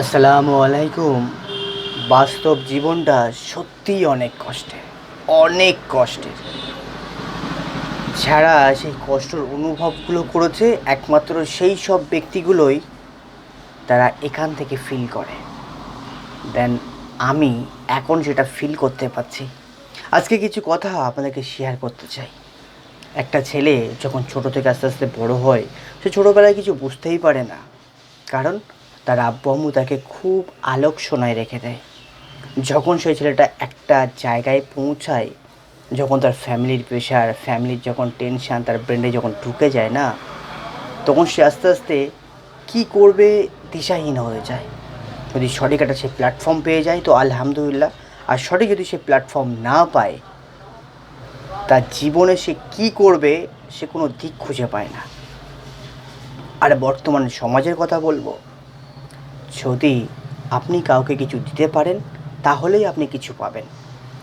আসসালামু আলাইকুম। বাস্তব জীবনটা সত্যিই অনেক কষ্টের অনেক কষ্টের। যারা সেই কষ্টের অনুভবগুলো করেছে, একমাত্র সেই সব ব্যক্তিগুলোই তারা এখান থেকে ফিল করে। দেন আমি এখন যেটা ফিল করতে পারছি। আজকে কিছু কথা আপনাদেরকে শেয়ার করতে চাই। একটা ছেলে যখন ছোট থেকে আস্তে আস্তে বড় হয়, সে ছোটোবেলায় কিছু বুঝতেই পারে না। কারণ তার আব্বু আম্মু তাকে খুব আলোক সোনায় রেখে দেয়। যখন সেই ছেলেটা একটা জায়গায় পৌঁছায়, যখন তার ফ্যামিলির প্রেশার ফ্যামিলির যখন টেনশান তার ব্রেনে যখন ঢুকে যায় না, তখন সে আস্তে আস্তে কী করবে দিশাহীন হয়ে যায়। যদি সঠিক একটা সে প্ল্যাটফর্ম পেয়ে যায় তো আলহামদুলিল্লাহ, আর সঠিক যদি সে প্ল্যাটফর্ম না পায়, তার জীবনে সে কি করবে সে কোনো দিক খুঁজে পায় না। আর বর্তমান সমাজের কথা বলব যদি আপনি কাউকে কিছু দিতে পারেন, তাহলেই আপনি কিছু পাবেন।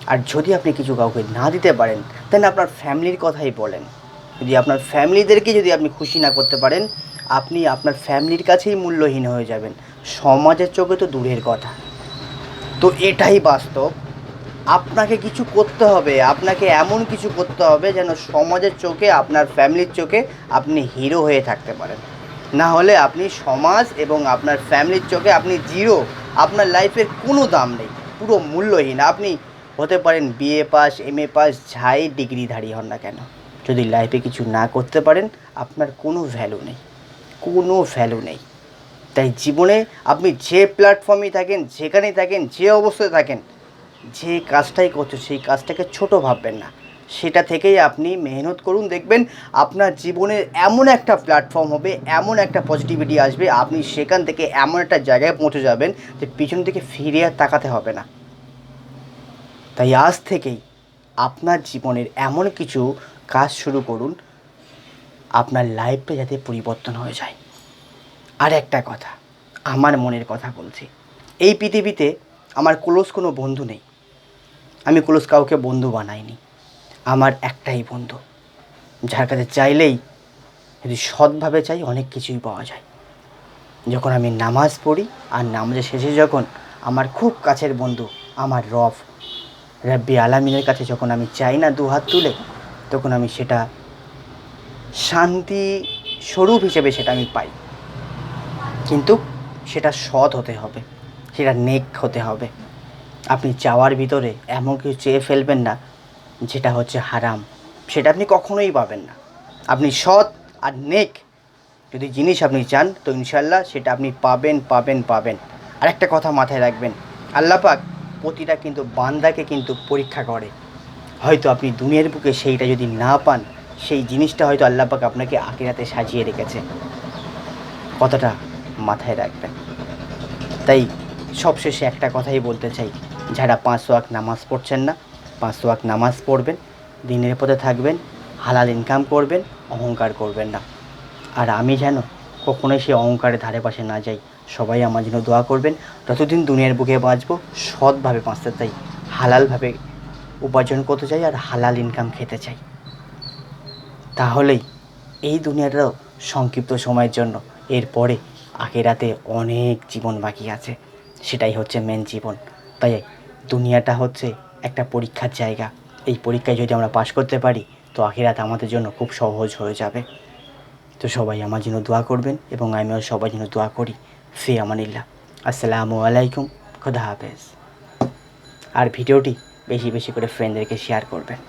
আর যদি আপনি কিছু কাউকে না দিতে পারেন দেন আপনার ফ্যামিলির কথাই বলেন। যদি আপনার ফ্যামিলিদেরকে যদি আপনি খুশি না করতে পারেন, আপনি আপনার ফ্যামিলির কাছেই মূল্যহীন হয়ে যাবেন। সমাজের চোখে তো দূরের কথা। তো এটাই বাস্তব। আপনাকে কিছু করতে হবে, আপনাকে এমন কিছু করতে হবে যেন সমাজের চোখে, আপনার ফ্যামিলির চোখে আপনি হিরো হয়ে থাকতে পারেন। না হলে আপনি সমাজ এবং আপনার ফ্যামিলির চোখে আপনি জিরো। আপনার লাইফের কোনো দাম নেই, পুরো মূল্যহীন। আপনি হতে পারেন BA pass M A pass, যাই ডিগ্রিধারী হন না কেন। যদি লাইফে কিছু না করতে পারেন, আপনার কোনো ভ্যালু নেই, কোনো ভ্যালু নেই। তাই জীবনে আপনি যে প্ল্যাটফর্মে থাকেন, যেখানেই থাকেন, যে অবস্থায় থাকেন, যে কাজটাই করছ সেই কাজটাকে ছোট ভাববেন না। সেটা থেকেই আপনি মেহনত করুন। দেখবেন আপনার জীবনের এমন একটা প্ল্যাটফর্ম হবে, এমন একটা পজিটিভিটি আসবে, আপনি সেখান থেকে এমন একটা জায়গায় পৌঁছে যাবেন যে পিছন থেকে ফিরে আর তাকাতে হবে না। তাই আজ থেকেই আপনার জীবনের এমন কিছু কাজ শুরু করুন, আপনার লাইফটা যাতে পরিবর্তন হয়ে যায়। আর একটা কথা, আমার মনের কথা বলছি। এই পৃথিবীতে আমার ক্লোজ কোনো বন্ধু নেই। আমি ক্লোজ কাউকে বন্ধু বানাইনি। আমার একটাই বন্ধু। যার কাছে চাইলেই যদি সৎভাবে চাই, অনেক কিছুই পাওয়া যায়। যখন আমি নামাজ পড়ি আর নামাজের শেষে যখন আমার খুব কাছের বন্ধু, আমার রব, রাব্বি আলামিনের কাছে যখন আমি চাই না দু হাত তুলে, তখন আমি সেটা শান্তি স্বরূপ হিসেবে সেটা আমি পাই। কিন্তু সেটা সৎ হতে হবে, সেটা নেক হতে হবে। আপনি চাওয়ার ভিতরে এমন কিছু চেয়ে ফেলবেন না যেটা হচ্ছে হারাম, সেটা আপনি কখনোই পাবেন না। আপনি সৎ আর নেক, যদি জিনিস আপনি চান, তো ইনশাল্লাহ সেটা আপনি পাবেন পাবেন পাবেন। আর একটা কথা মাথায় রাখবেন, আল্লাহ পাক প্রতিটা কিন্তু বান্দাকে কিন্তু পরীক্ষা করে। হয়তো আপনি দুনিয়ার বুকে সেইটা যদি না পান, সেই জিনিসটা হয়তো আল্লাহ পাক আপনাকে আকিরাতে সাজিয়ে রেখেছে। কথাটা মাথায় রাখবেন। তাই সবশেষে একটা কথাই বলতে চাই, যারা পাঁচ ওয়াক নামাজ পড়ছেন না পাঁচ ওয়াক নামাজ পড়বেন, দিনের পথে থাকবেন, হালাল ইনকাম করবেন, অহংকার করবেন না। আর আমি যেন কখনোই সেই অহংকারের ধারে পাশে না যাই, সবাই আমার জন্য দোয়া করবেন। যতদিন দুনিয়ার বুকে বাঁচবো, সৎভাবে বাঁচতে চাই, হালালভাবে উপার্জন করতে চাই আর হালাল ইনকাম খেতে চাই। তাহলেই এই দুনিয়াটাও সংক্ষিপ্ত সময়ের জন্য, এরপরে আখেরাতে অনেক জীবন বাকি আছে। সেটাই হচ্ছে মেন জীবন। তাই দুনিয়াটা হচ্ছে একটা পরীক্ষার জায়গা। এই পরীক্ষায় যদি আমরা পাশ করতে পারি, তো আখিরাত আমাদের জন্য খুব সহজ হয়ে যাবে। তো সবাই আমার জন্য দোয়া করবেন এবং আমিও সবার জন্য দোয়া করি। ফি আমানিল্লা আসসালামু আলাইকুম। খোদা হাফেজ। আর ভিডিওটি বেশি বেশি করে ফ্রেন্ডদেরকে শেয়ার করবেন।